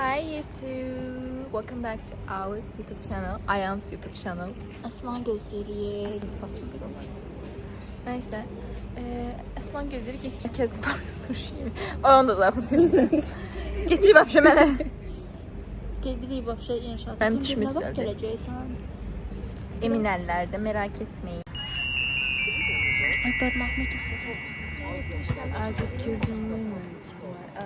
Hi YouTube. Welcome back to our YouTube channel. Ayağım's YouTube channel. Asma gözleri. Saçma Neyse. Ee, Esman gözleri geçiyor. Kez soruşayım. Onu da zaten. geçiyor babşe mene. Gideyim babşe inşaat. Ben düşme düzeldi. Emin ellerde merak etmeyin. Ay ben Mahmet I just killed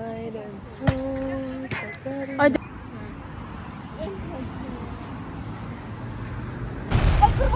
I don't know.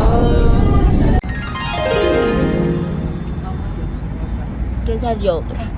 어. 계산이 없다.